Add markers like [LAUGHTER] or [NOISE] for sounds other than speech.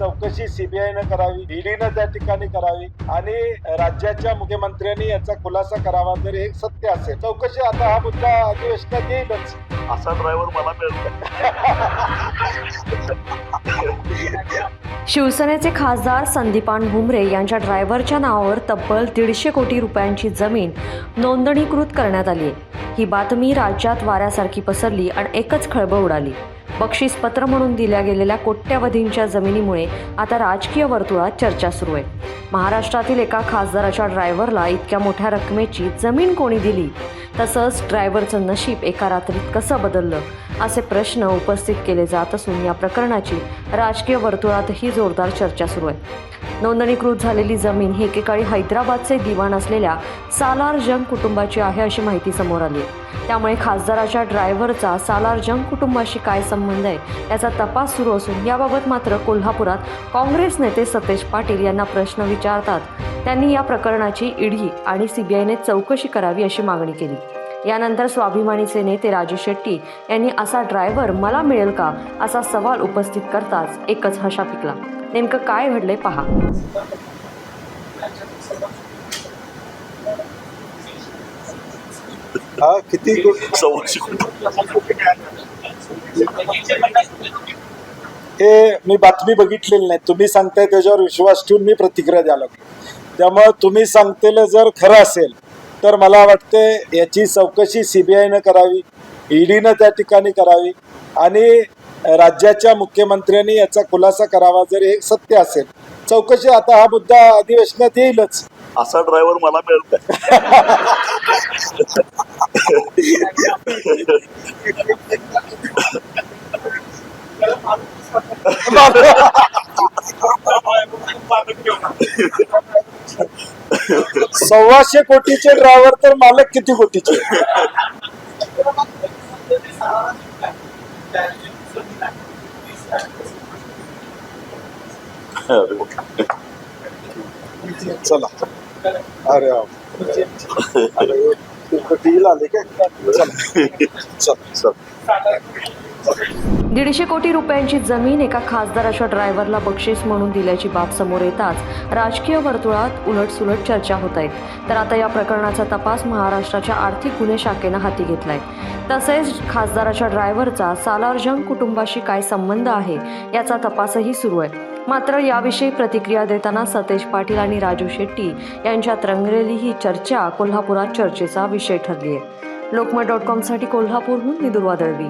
चौकशी सीबीआयनं करावी ईडीनं त्या ठिकाणी करावी आणि राज्याच्या मुख्यमंत्र्यांनी याचा खुलासा करावा जर हे सत्य असेल. चौकशी आता हा मुद्दा अधिवेशनात येईलच असा ड्रायव्हर मला मिळेल का? शिवसेनेचे खासदार संदीपान भुमरे यांच्या ड्रायव्हरच्या नावावर तब्बल दीडशे कोटी रुपयांची जमीन नोंदणीकृत करण्यात आली आहे. ही बातमी राज्यात वाऱ्यासारखी पसरली आणि एकच खळबळ उडाली. बक्षीसपत्र म्हणून दिल्या गेलेल्या कोट्यवधींच्या जमिनीमुळे आता राजकीय वर्तुळात चर्चा सुरू आहे. महाराष्ट्रातील एका खासदाराच्या ड्रायव्हरला इतक्या मोठ्या रकमेची जमीन कोणी दिली? तसंच ड्रायव्हरचं नशीब एका रात्रीत कसं बदललं? असे प्रश्न उपस्थित केले जात असून या प्रकरणाची राजकीय वर्तुळातही जोरदार चर्चा सुरू आहे. नोंदणीकृत झालेली जमीन ही एकेकाळी हैदराबादचे दिवाण असलेल्या सालार जंग कुटुंबाची आहे अशी माहिती समोर आली. त्यामुळे खासदाराच्या ड्रायव्हरचा सालार जंग कुटुंबाशी काय संबंध आहे याचा तपास सुरू असून याबाबत मात्र कोल्हापुरात काँग्रेस नेते सतेज पाटील यांना प्रश्न विचारतात. त्यांनी या प्रकरणाची ईडी आणि सीबीआयने चौकशी करावी अशी मागणी केली. यानंतर स्वाभिमानीचे नेते राजू शेट्टी यांनी असा ड्रायव्हर मला मिळेल का असा सवाल उपस्थित करताच एकच हशा पिकला नेमकं काय घडलंय पहा. हा किती हे मी बातमी बघितलेली नाही. तुम्ही सांगताय त्याच्यावर विश्वास ठेवून मी प्रतिक्रिया द्यायला लागलो. त्यामुळं तुम्ही सांगतेलं जर खरं असेल तर मला वाटते याची चौकशी सीबीआयनं करावी ईडीनं त्या ठिकाणी करावी आणि राज्याच्या मुख्यमंत्र्यांनी याचा खुलासा करावा जर हे सत्य असेल चौकशी आता हा मुद्दा अधिवेशनात येईलच असा ड्रायव्हर मला मिळेल का? [LAUGHS] सव्वाशे कोटीचे ड्रायव्हर तर मालक किती कोटीचे? चला. अरे डील आले काय चला चल. दीडशे कोटी रुपयांची जमीन एका खासदाराच्या ड्रायव्हरला बक्षीस म्हणून दिल्याची बाब समोर येताच राजकीय वर्तुळात उलटसुलट चर्चा होत आहेत तर आता या प्रकरणाचा तपास महाराष्ट्राच्या आर्थिक गुन्हे शाखेनं हाती घेतलाय. तसेच खासदाराच्या ड्रायव्हरचा सालारजंग कुटुंबाशी काय संबंध आहे याचा तपासही सुरू आहे. मात्र याविषयी प्रतिक्रिया देताना सतेज पाटील आणि राजू शेट्टी यांच्यात रंगलेली ही चर्चा कोल्हापुरात चर्चेचा विषय ठरली आहे लोकमत डॉट कॉमसाठी कोल्हापूरहून मी दुर्वा दळवी.